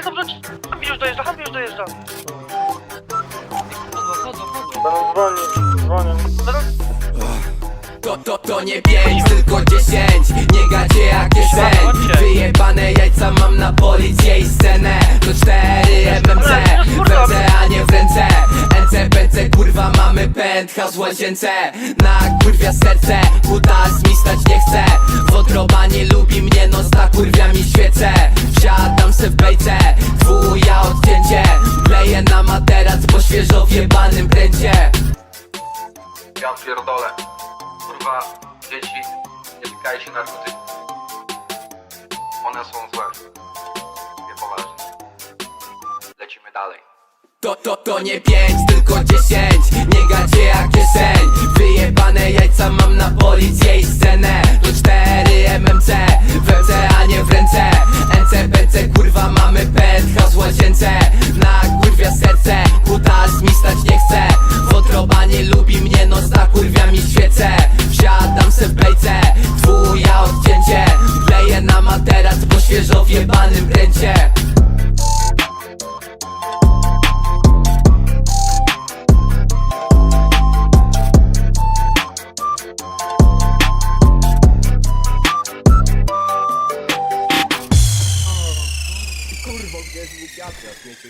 jest dobrze. Hambi już dojeżdża, Hambi już dojeżdża. Dzwonić, dzwonią. To, to, to nie pięć, tylko dziesięć. Nie gacie jak sen Wyjebane jajca mam na policie i scenę. To cztery MMC WC, a nie w ręce. NC, BC, kurwa mamy penthouse w łazience. Na kurwia serce, kutas mi stać nie chce Wodroba nie lubi mnie, no kurwia mi świecę. Wsiadam se w bejce świeżo wjebanym pręcie Ja pierdolę. Kurwa, dzieci, nie tykajcie narkotyków. One są złe. Nie poważnie. Lecimy dalej. To, to, to nie pięć, tylko dziesięć mi stać nie chce Wotroba nie lubi mnie, no za kurwiami świecę Wsiadam se w bejce, dwuja odcięcie. Kleję na materac po świeżo wjebanym pręcie Kurwo, gdzieś był wiatr,